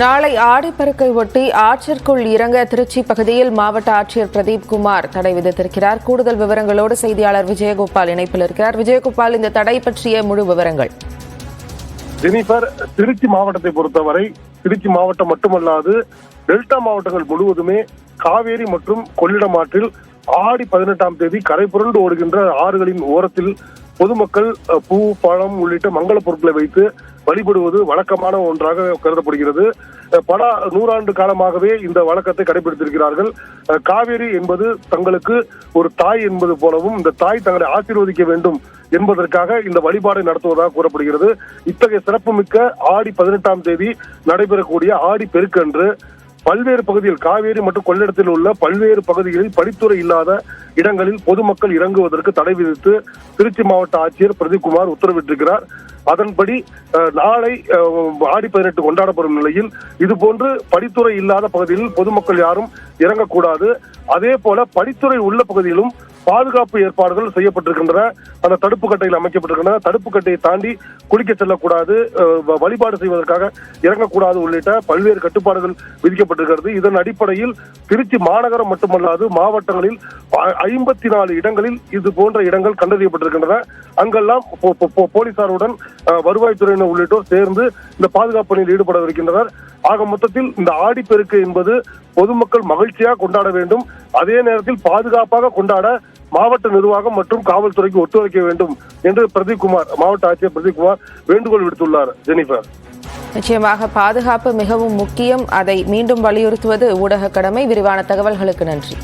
நாளை ஆடிப்பெருக்கை ஒட்டி ஆற்றிற்குள் இறங்க திருச்சி பகுதியில் மாவட்ட ஆட்சியர் பிரதீப் குமார் தடை விதித்திருக்கிறார். கூடுதல் விவரங்களோடு செய்தியாளர் விஜயகோபால் இணைப்பில் இருக்கிறார் விஜயகோபால் இந்த தடை பற்றிய முழு விவரங்கள். ஜெனிஃபர் திருச்சி மாவட்டத்தை பொறுத்தவரை திருச்சி மாவட்டம் மட்டுமல்லாது டெல்டா மாவட்டங்கள் முழுவதுமே காவேரி மற்றும் கொள்ளிடம் ஆற்றில் ஆடி பதினெட்டாம் தேதி கரை புரண்டு ஓடுகின்ற ஆறுகளின் ஓரத்தில் பொதுமக்கள் பூ பழம் உள்ளிட்ட மங்கள பொருட்களை வைத்து வழிபடுவது வழக்கமான ஒன்றாக கருதப்படுகிறது. பல நூறாண்டு காலமாகவே இந்த வழக்கத்தை கடைபிடித்திருக்கிறார்கள். காவேரி என்பது தங்களுக்கு ஒரு தாய் என்பது போலவும் இந்த தாய் தங்களை ஆசீர்வதிக்க வேண்டும் என்பதற்காக இந்த வழிபாடை நடத்துவதாக கூறப்படுகிறது. இத்தகைய சிறப்புமிக்க ஆடி பதினெட்டாம் தேதி நடைபெறக்கூடிய ஆடி பெருக்கன்று பல்வேறு பகுதியில் காவேரி மற்றும் கொள்ளிடத்தில் உள்ள பல்வேறு பகுதிகளில் படித்துறை இல்லாத இடங்களில் பொதுமக்கள் இறங்குவதற்கு தடை விதித்து திருச்சி மாவட்ட ஆட்சியர் பிரதீப்குமார் உத்தரவிட்டிருக்கிறார். அதன்படி நாளை ஆடி பதினெட்டு கொண்டாடப்படும் நிலையில் இதுபோன்று படித்துறை இல்லாத பகுதியில் பொதுமக்கள் யாரும் இறங்கக்கூடாது. அதே போல படித்துறை உள்ள பகுதியிலும் பாதுகாப்பு ஏற்பாடுகள் செய்யப்பட்டிருக்கின்றன. அந்த தடுப்பு கட்டையில் அமைக்கப்பட்டிருக்கின்றன. தடுப்பு கட்டையை தாண்டி குளிக்க செல்லக்கூடாது வ- வழிபாடு செய்வதற்காக இறங்கக்கூடாது உள்ளிட்ட பல்வேறு கட்டுப்பாடுகள் விதிக்கப்பட்டிருக்கிறது. இதன் அடிப்படையில் திருச்சி மாநகரம் மட்டுமல்லாது மாவட்டங்களில் ஐம்பத்தி நாலு இடங்களில் இது போன்ற இடங்கள் கண்டறியப்பட்டிருக்கின்றன. அங்கெல்லாம் போலீசாருடன் வருவாய்த்துறையினர் உள்ளிட்டோர் சேர்ந்து இந்த பாதுகாப்பு பணியில் ஈடுபடவிருக்கின்றனர். ஆக மொத்தத்தில் இந்த ஆடிப்பெருக்கு என்பது பொதுமக்கள் மகிழ்ச்சியாக கொண்டாட வேண்டும். அதே நேரத்தில் பாதுகாப்பாக கொண்டாட மாவட்ட நிர்வாகம் மற்றும் காவல்துறைக்கு ஒத்துழைக்க வேண்டும் என்று பிரதீப் குமார் மாவட்ட ஆட்சியர் பிரதீப் குமார் வேண்டுகோள் விடுத்துள்ளார். ஜெனிஃபர். நிச்சயமாக பாதுகாப்பு மிகவும் முக்கியம். அதை மீண்டும் வலியுறுத்துவது ஊடக கடமை. விரிவான தகவல்களுக்கு நன்றி.